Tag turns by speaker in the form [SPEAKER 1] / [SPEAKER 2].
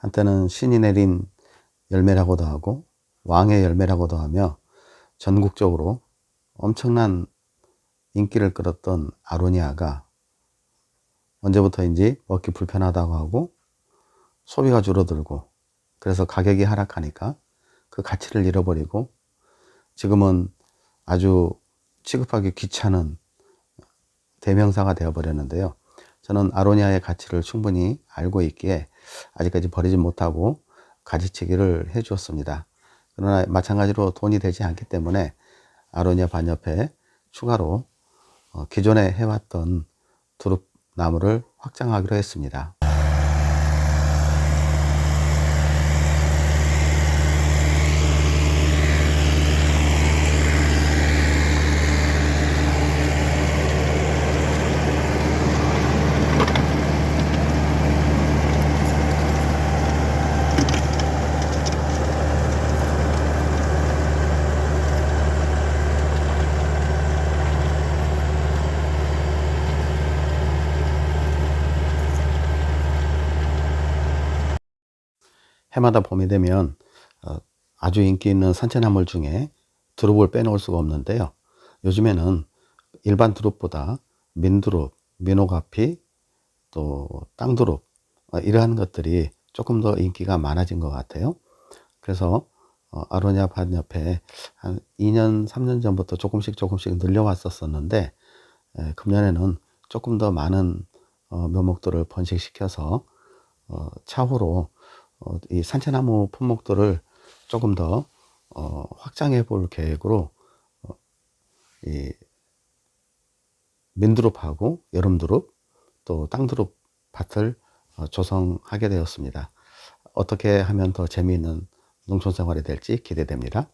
[SPEAKER 1] 한때는 신이 내린 열매라고도 하고 왕의 열매라고도 하며 전국적으로 엄청난 인기를 끌었던 아로니아가 언제부터인지 먹기 불편하다고 하고 소비가 줄어들고 그래서 가격이 하락하니까 그 가치를 잃어버리고 지금은 아주 취급하기 귀찮은 대명사가 되어버렸는데요. 저는 아로니아의 가치를 충분히 알고 있기에 아직까지 버리지 못하고 가지치기를 해 주었습니다. 그러나 마찬가지로 돈이 되지 않기 때문에 아로니아 반옆에 추가로 어, 기존에 해왔던 두릅 나무를 확장하기로 했습니다. 해마다 봄이 되면 어, 아주 인기 있는 산채나물 중에 두릅을 빼놓을 수가 없는데요. 요즘에는 일반 두릅보다 민두릅, 민호가피, 또 땅두릅 어, 이러한 것들이 조금 더 인기가 많아진 것 같아요. 그래서 어, 아로니아 밭 옆에 한 2년, 3년 전부터 조금씩 조금씩 늘려왔었었는데 에, 금년에는 조금 더 많은 어, 묘목들을 번식시켜서 어, 차후로 어, 이 산채나무 품목들을 조금 더 어, 확장해 볼 계획으로 어, 이 민두릅하고 여름두릅 또 땅두릅 밭을 어, 조성하게 되었습니다. 어떻게 하면 더 재미있는 농촌 생활이 될지 기대됩니다.